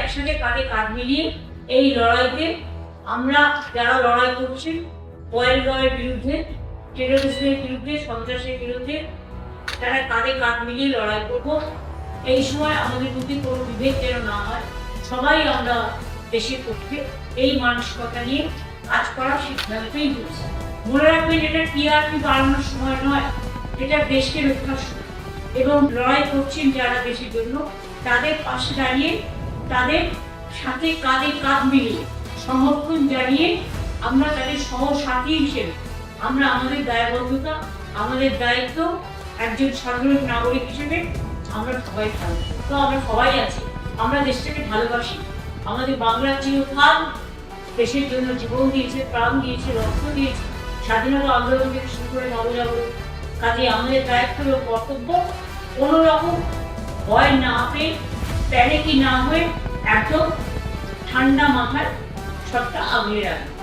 একসাথে কাঁধে কাঁধ মিলিয়ে এই লড়াইতে আমরা যারা লড়াই করছি অয়েল লয়ের বিরুদ্ধে টেরোরিস্টের বিরুদ্ধে, সন্ত্রাসের বিরুদ্ধে, তারা কাঁধে কাঁধ মিলিয়ে লড়াই করব। এই সময় আমাদের মধ্যে কোনো বিভেদ যেন না হয়, সবাই আমরা দেশের পক্ষে এই মানসিকতা নিয়ে কাজ করার সিদ্ধান্তই নিয়েছি। মনে রাখবেন, এটা টিআরপি বাড়ানোর সময় নয়, এটা দেশকে রক্ষার সময়। এবং লড়াই করছেন যারা দেশের জন্য, তাদের পাশে দাঁড়িয়ে তাদের সাথে কাঁধে কাঁধ মিলিয়ে সমর্থন জানিয়ে আমরা তাদের সহসাথী হিসেবে, আমরা আমাদের দায়বদ্ধতা, আমাদের দায়িত্ব একজন সাধারণ নাগরিক হিসেবে আমরা সবাই থাকব তো আমরা সবাই আছি, আমরা দেশটাকে ভালোবাসি, আমাদের বাংলার চিরকাল দেশের জন্য জীবন দিয়েছে, প্রাণ দিয়েছে, রক্ত দিয়েছে, স্বাধীনতা আন্দোলন থেকে শুরু করে নবজাগরণ। কাজে আমাদের দায়িত্ব এবং কর্তব্য কোনো রকম ভয় না পেয়ে প্যানিকি না হয়ে এত ঠান্ডা মাথায় সবটা আগলে রাখবে।